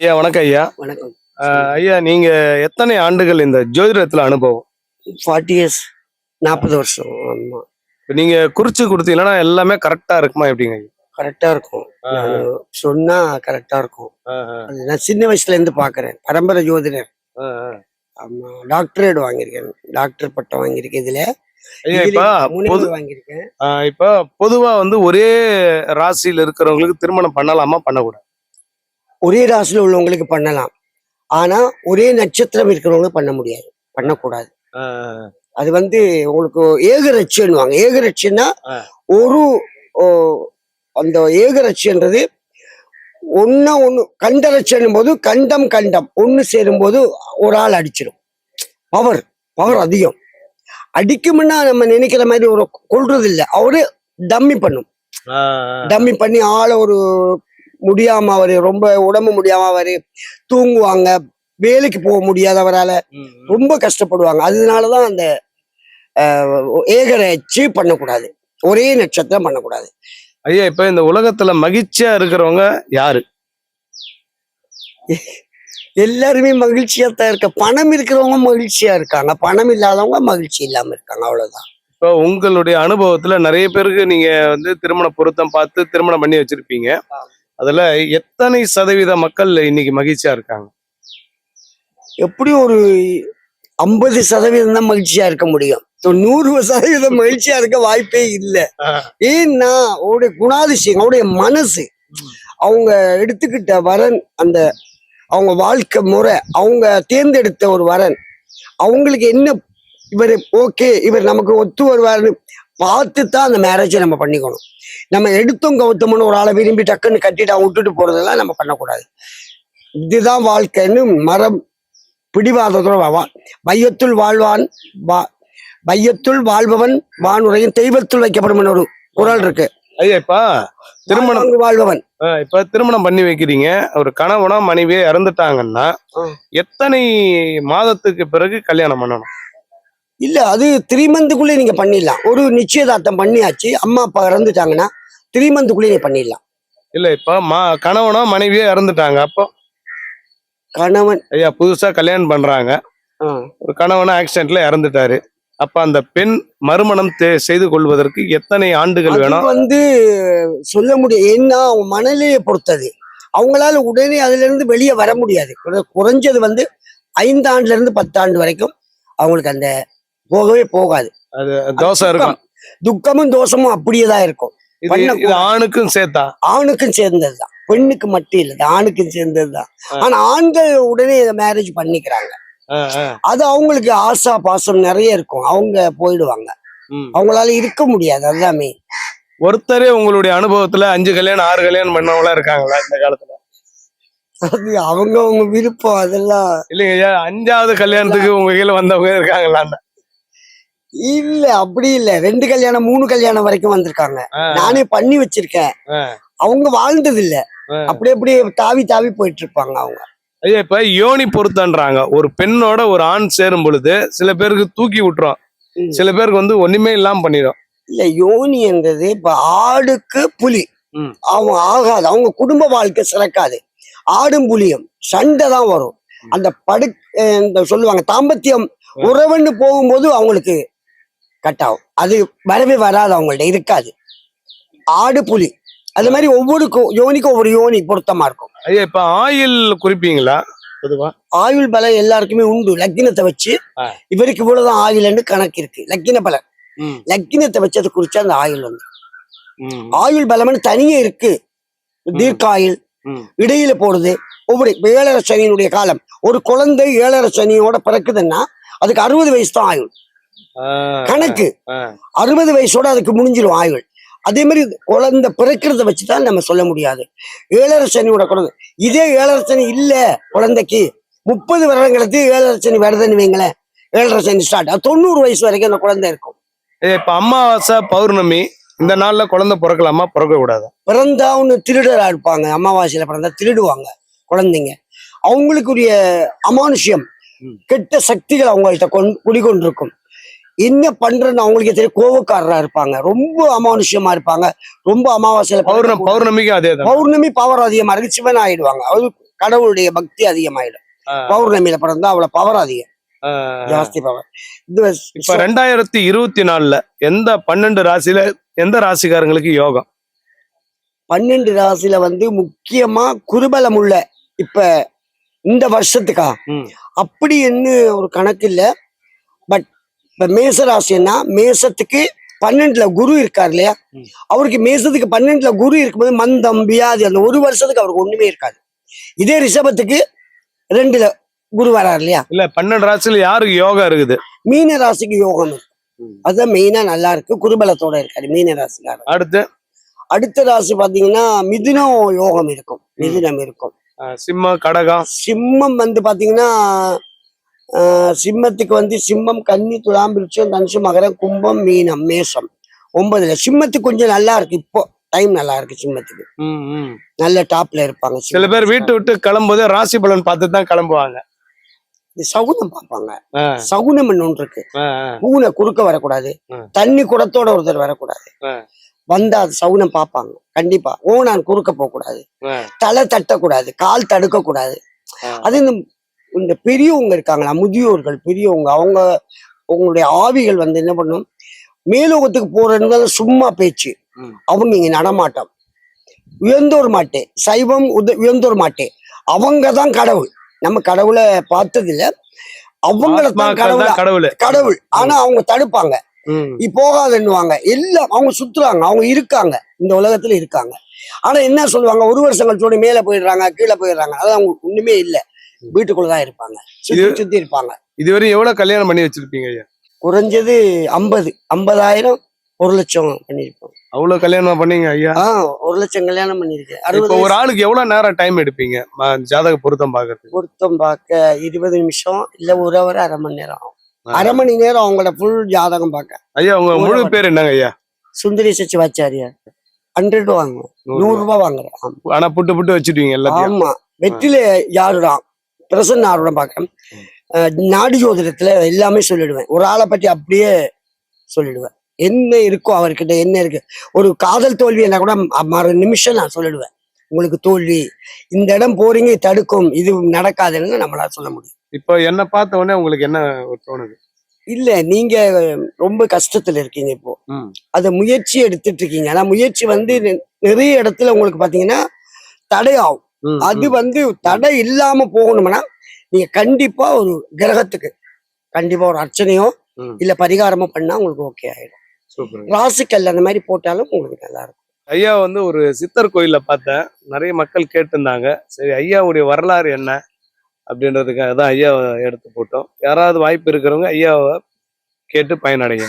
ஐயா வணக்கம் ஐயா. வணக்கம். ஐயா நீங்க எத்தனை ஆண்டுகள் இந்த ஜோதிடத்துல அனுபவம்? ஃபார்ட்டி இயர்ஸ் நாற்பது வருஷம். ஆமா. இப்ப நீங்க குறிச்சு கொடுத்தீங்கன்னா எல்லாமே கரெக்டா இருக்குமா எப்படிங்க ஐயா? கரெக்டா இருக்கும். சொன்னா கரெக்டா இருக்கும். நான் சின்ன வயசுல இருந்து பாக்குறேன் பரம்பரை ஜோதிடர். ஆமா. டாக்டரேட் வாங்கியிருக்கேன். டாக்டர் பட்டம் வாங்கியிருக்கேன். இதுல இப்ப பொதுவா வந்து ஒரே ராசியில இருக்கிறவங்களுக்கு திருமணம் பண்ணலாமா பண்ணக்கூடாது? ஒரே ராசியில உள்ளவங்களுக்கு பண்ணலாம். ஆனா ஒரே நட்சத்திரம் இருக்கிறவங்களுக்கு பண்ண முடியாது. பண்ணக்கூடாது. அது வந்து உங்களுக்கு ஏகரட்சின்னுவாங்க. ஏகரட்சின்னா. ஒரு அந்த ஏகரட்சின்றது ஒன்னா ஒண்ணு கண்டரட்சணும் போது கண்டம் கண்டம் ஒண்ணு சேரும் போது ஒரு ஆள் அடிச்சிடும் பவர் பவர் அதிகம். அடிக்கும்னா நம்ம நினைக்கிற மாதிரி ஒரு கொள்றது இல்ல அவரு டம்மி பண்ணும். டம்மி பண்ணி ஆளை ஒரு முடியாம அவரு ரொம்ப உடம்பு முடியாம அவரு தூங்குவாங்க. வேலைக்கு போக முடியாதவரால. ரொம்ப கஷ்டப்படுவாங்க. அதனாலதான் அந்த அஹ், ஏகரட்சி பண்ணக்கூடாது. ஒரே நட்சத்திரம் பண்ணக்கூடாது. ஐயா இப்ப இந்த உலகத்துல மகிழ்ச்சியா இருக்கிறவங்க யாரு? எல்லாருமே மகிழ்ச்சியா தான் இருக்க. பணம் இருக்கிறவங்க மகிழ்ச்சியா இருக்காங்க. பணம் இல்லாதவங்க மகிழ்ச்சி இல்லாம இருக்காங்க. அவ்வளவுதான். இப்ப உங்களுடைய அனுபவத்துல நிறைய பேருக்கு நீங்க வந்து திருமண பொருத்தம் பார்த்து திருமணம் பண்ணி வச்சிருப்பீங்க. அதுல எத்தனை சதவீத மக்கள் இன்னைக்கு மகிழ்ச்சியா இருக்காங்க? எப்படி ஒரு ஐம்பது சதவீதம் தான் மகிழ்ச்சியா இருக்க முடியும். நூறு சதவீதம் மகிழ்ச்சியா இருக்க வாய்ப்பே இல்லை. ஏன்னா அவருடைய குணாதிசயம் அவருடைய மனசு அவங்க எடுத்துக்கிட்ட வரன் அந்த அவங்க வாழ்க்கை முறை அவங்க தேர்ந்தெடுத்த ஒரு வரன் அவங்களுக்கு என்ன இவர் ஓகே இவர் நமக்கு ஒத்து வருவார்னு பார்த்து தான் அந்த மேரேஜை நம்ம பண்ணிக்கணும். நம்ம எடுத்தோம் கவுத்தோம்னு ஒரு ஆளை விரும்பி டக்குன்னு கட்டிட்டு அவன் விட்டுட்டு போறதெல்லாம் நம்ம பண்ணக்கூடாது. இதுதான் வாழ்க்கைன்னு மரம் பிடிவாதத்தோட வா- வையத்துள் வாழ்வான் வா வையத்துள் வாழ்பவன் வானுரையும் தெய்வத்துள் வைக்கப்படும் ஒரு குரல் இருக்கு. ஐயா இப்ப திருமணம். வாழ்பவன். இப்ப திருமணம் பண்ணி வைக்கிறீங்க. ஒரு கணவனோ மனைவியோ இறந்துட்டாங்கன்னா. எத்தனை மாதத்துக்கு பிறகு கல்யாணம் பண்ணணும்? இல்ல அது த்ரீ மந்த்துக்குள்ளே நீங்க பண்ணிடலாம். ஒரு நிச்சயதார்த்தம் பண்ணியாச்சு அம்மா அப்பா இறந்துட்டாங்கன்னா த்ரீ மந்த்துக்குள்ளே நீங்க பண்ணிடலாம். இல்ல இப்ப மா கணவனோ மனைவியோ இறந்துட்டாங்க அப்போ? கணவன். ஐயா புதுசா கல்யாணம் பண்றாங்க. ஆ, ஒரு கணவன் ஆக்சிடென்ட்ல இறந்துட்டாரு. அப்ப அந்த பெண் மறுமணம் செய்து கொள்வதற்கு எத்தனை ஆண்டுகள் வேணும்? வந்து சொல்ல முடியும் ஏன்னா மனநிலையை பொறுத்தது. அவங்களால உடனே அதுல இருந்து வெளியே வர முடியாது. குறை- குறைஞ்சது வந்து ஐந்தாண்டுல இருந்து பத்தாண்டு வரைக்கும் அவங்களுக்கு அந்த போகவே போகாது. தோசை இருக்கும். துக்கமும் தோஷமும் அப்படியே தான் இருக்கும். இது. இது ஆணுக்கும் சேர்த்தா? ஆணுக்கும் சேர்ந்ததுதான். பெண்ணுக்கு மட்டும் இல்லை இது ஆணுக்கும் சேர்ந்ததுதான். ஆனா ஆண்கள் உடனே மேரேஜ் பண்ணிக்கிறாங்க. அது அவங்களுக்கு ஆசா பாசம் நிறைய இருக்கும். அவங்க போயிடுவாங்க. அவங்களால இருக்க முடியாது. அதுதாமே ஒருத்தரே உங்களுடைய அனுபவத்துல அஞ்சு கல்யாணம் ஆறு கல்யாணம் பண்ணவங்களா இருக்காங்களா இந்த காலத்துல? அது அவங்க அவங்க விருப்பம் அதெல்லாம் இல்லைங்க அஞ்சாவது கல்யாணத்துக்கு உங்க கீழ வந்தவங்க இருக்காங்களா இல்ல அப்படி இல்ல. ரெண்டு கல்யாணம் மூணு கல்யாணம் வரைக்கும் வந்திருக்காங்க. நானே பண்ணி வச்சிருக்கேன். அவங்க வாழ்ந்தது இல்ல. அப்படி அப்படியே தாவி தாவி போயிட்டு இருப்பாங்க அவங்க. ஐயா இப்ப யோனி பொருத்தன்றாங்க. ஒரு பெண்ணோட ஒரு ஆண் சேரும் பொழுது சில பேருக்கு தூக்கி விட்டுரும். சில பேருக்கு வந்து ஒண்ணுமே இல்லாம பண்ணிடும் இல்ல யோனின்றது இப்ப ஆடுக்கு புலி. அவங்க ஆகாது. அவங்க குடும்ப வாழ்க்கை சிறக்காது. ஆடும் புலியும். சண்டை தான் வரும். அந்த படு சொல்லுவாங்க தாம்பத்தியம் உறவுன்னு போகும்போது அவங்களுக்கு கட் ஆகும் அது வரவே வராது அவங்கள்ட்ட இருக்காது. ஆடு புலி. அது மாதிரி ஒவ்வொரு யோனிக்கும் ஒவ்வொரு யோனி பொருத்தமா இருக்கும். ஐயா இப்ப ஆயில் குறிப்பீங்களா பொதுவா? ஆயுள் பலம் எல்லாருக்குமே உண்டு. லக்கினத்தை வச்சு. இவருக்கு இவ்வளவுதான் ஆயுள்னு கணக்கு இருக்கு. லக்கின பலம். லக்கினத்தை வச்சு அதை குறிச்சா அந்த ஆயுள் வந்து. ஆயுள் பலம்னு தனியே இருக்கு. தீர்க்காயுள் ம். இடையில போடுது. ஒவ்வொரு ஏழரை சனியினுடைய காலம். ஒரு குழந்தை ஏழரை சனியோட பிறக்குதுன்னா அதுக்கு அறுபது வயசு தான் ஆயுள். கணக்கு. அறுபது வயசோட அதுக்கு முடிஞ்சிடும் ஆயுள் அதே மாதிரி குழந்தை பிறக்கிறத வச்சுதான் நம்ம சொல்ல முடியாது. ஏழரை சனியோட குழந்தை இதே ஏழரை சனி இல்ல குழந்தைக்கு. முப்பது வருடங்களுக்கு ஏழரை சனி வருதுன்னு வைங்களேன். ஏழரை சனி ஸ்டார்ட் தொண்ணூறு வயசு வரைக்கும் அந்த குழந்தை இருக்கும். இப்ப அமாவாசை பௌர்ணமி இந்த நாள்ல குழந்தை பிறக்கலாமா? பிறக்க கூடாது பிறந்தா ஒன்று திருடரா இருப்பாங்க. அமாவாசையில பிறந்தா திருடுவாங்க குழந்தைங்க. அவங்களுக்குரிய அமானுஷ்யம். கெட்ட சக்திகள் அவங்கள்ட்ட கொண் குடிகொண்டிருக்கும். என்ன பண்றேன்னு அவங்களுக்கே தெரியும். கோவக்காரரா இருப்பாங்க. ரொம்ப அமானுஷ்யமா இருப்பாங்க. ரொம்ப அமாவாசையில பௌர்ண பிறக்கக்கூடாது. பௌர்ணமிக்கு அதே பௌர்ணமி பவர் அதிகமா இருக்கு. சிவன் ஆயிடுவாங்க. அது கடவுளுடைய பக்தி அதிகமாயிடும். பௌர்ணமியில பிறந்தா அவ்வளவு பவர் அதிகம். ஜாஸ்தி பவர். இது இப்ப ரெண்டாயிரத்தி இருபத்தி நாலுல எந்த பன்னெண்டு ராசியில எந்த ராசிக்காரங்களுக்கு யோகம்? பன்னெண்டு ராசியில வந்து முக்கியமா குருபலம் உள்ள இப்ப இந்த வருஷத்துக்கா. அப்படி என்ன ஒரு கணக்கு இல்ல. பட் இப்ப மேச ராசின்னா மேசத்துக்கு பன்னெண்டுல குரு இருக்கார் இல்லையா. அவருக்கு மேசத்துக்கு பன்னெண்டுல குரு இருக்கும்போது மந்தம் வியாதி அந்த ஒரு வருஷத்துக்கு அவருக்கு ஒண்ணுமே இருக்காது. இதே ரிஷபத்துக்கு ரெண்டுல குரு வரார் இல்லையா? இல்ல பன்னெண்டு ராசியில யாருக்கு யோகா இருக்குது? மீன ராசிக்கு யோகம். அதுதான் மெயினா நல்லா இருக்கு. குருபலத்தோட இருக்காரு மீன ராசிக்காரர். அடுத்து? அடுத்த ராசி பாத்தீங்கன்னா மிதுனம் யோகம் இருக்கும். மிதுனம் இருக்கும். சிம்மம் கடகம்? சிம்மம் வந்து பாத்தீங்கன்னா சிம்மத்துக்கு வந்து சிம்மம் கன்னி துலாம் விருட்சம் தனுசு மகரம் கும்பம் மீனம் மேஷம். ஒன்பதுல சிம்மத்துக்கு கொஞ்சம் நல்லா இருக்கு. இப்போ டைம் நல்லா இருக்கு சிம்மத்துக்கு. நல்ல டாப்ல இருப்பாங்க சில பேர் வீட்டு விட்டு கிளம்பும்போது ராசி பலன் பார்த்து தான் கிளம்புவாங்க சகுனம் பார்ப்பாங்க. ஆ, சகுனம் ஒன்று இருக்கு. பூனை குறுக்க வரக்கூடாது. தண்ணி குடத்தோட ஒருத்தர் வரக்கூடாது. வந்தா அது சகுனம் பார்ப்பாங்க. கண்டிப்பா. ஓனான் குறுக்க போக கூடாது. தலை தட்டக்கூடாது. கால் தடுக்க கூடாது. அது இந்த பெரியவங்க இருக்காங்களா முதியோர்கள் பெரியவங்க அவங்க உங்களுடைய ஆவிகள் வந்து என்ன பண்ணும்? மேலோகத்துக்கு போறதுனால சும்மா பேச்சு. அவங்க இங்க நடமாட்டம். உயர்ந்தோர் மாட்டே சைவம் உத உயர்ந்தோர் மாட்டே. அவங்க தான் கடவுள். நம்ம கடவுளை பார்த்தது இல்ல அவங்கள தான் கடவுள். கடவுள். ஆனா அவங்க தடுப்பாங்க. போகாதன்னுவாங்க. எல்லாம் அவங்க சுத்துறாங்க அவங்க இருக்காங்க. இந்த உலகத்துல இருக்காங்க. ஆனா என்ன சொல்லுவாங்க? ஒரு வருஷம் கழிச்சோட மேல போயிடுறாங்க கீழே போயிடுறாங்க. அது அவங்க ஒண்ணுமே இல்ல. வீட்டுக்குள்ளதான் இருப்பாங்க. சுத்தி சுத்தி இருப்பாங்க. இதுவரை எவ்வளவு கல்யாணம் பண்ணி வச்சிருப்பீங்க ஐயா? குறைஞ்சது ஐம்பது. ஐம்பதாயிரம் ஒரு லட்சம் பண்ணிருப்போம் அவ்வளவு கல்யாணம் பண்ணீங்க ஐயா? ஒரு லட்சம் கல்யாணம் பண்ணிருக்கேன் அறுபது ஒரு ஆளுக்கு எவ்வளவு நேரம் டைம் எடுப்பீங்க? ஜாதக பொருத்தம் பாக்குறதுக்கு பொருத்தம் பார்க்க இருபது நிமிஷம் இல்ல ஒரு ஹவர் அரை மணி நேரம். அரை மணி நேரம் அவங்களோட ஃபுல் ஜாதகம் பார்க்க. ஐயா உங்க முழு. பேர் என்னங்க ஐயா? சுந்தரி சச்சிவாச்சாரியார் ஹண்ட்ரட் வாங்குவேன் நூறு ரூபாய். வாங்குறேன். ஆனா புட்டு புட்டு வச்சுடுவீங்க ஆமா. வெற்றில யாருடாம் பிரசன்ன ஆருடம் பார்க்கறேன். நாடி ஜோதிடத்துல எல்லாமே சொல்லிடுவேன். ஒரு ஆளை பத்தி அப்படியே சொல்லிடுவேன். என்ன இருக்கோ அவர்கிட்ட என்ன இருக்கு. ஒரு காதல் தோல்வி என்ன கூட மறு நிமிஷம் நான் சொல்லிடுவேன். உங்களுக்கு தோல்வி இந்த இடம் போறீங்க தடுக்கும் இது நடக்காதுன்னு நம்மளால சொல்ல முடியும். இப்போ என்ன பார்த்த உடனே உங்களுக்கு என்ன தோணுது? இல்ல நீங்க ரொம்ப கஷ்டத்துல இருக்கீங்க இப்போ. அத முயற்சி எடுத்துட்டு இருக்கீங்க. ஆனா முயற்சி வந்து நிறைய இடத்துல உங்களுக்கு பாத்தீங்கன்னா தடையாகும். அது. வந்து தடை இல்லாம போகணும்னா நீங்க கண்டிப்பா ஒரு கிரகத்துக்கு கண்டிப்பா ஒரு அர்ச்சனையோ. இல்ல பரிகாரமோ பண்ணா உங்களுக்கு ஓகே ஆயிடும். ராசிக்கல் அந்த மாதிரி போட்டாலும் உங்களுக்கு நல்லா இருக்கும் ஐயா வந்து ஒரு சித்தர் கோயில்ல பார்த்தேன். நிறைய மக்கள் கேட்டிருந்தாங்க. சரி ஐயாவுடைய வரலாறு என்ன? அப்படின்றதுக்காக தான் ஐயாவை எடுத்து போட்டோம். யாராவது வாய்ப்பு இருக்கிறவங்க ஐயாவை கேட்டு பயனடைங்க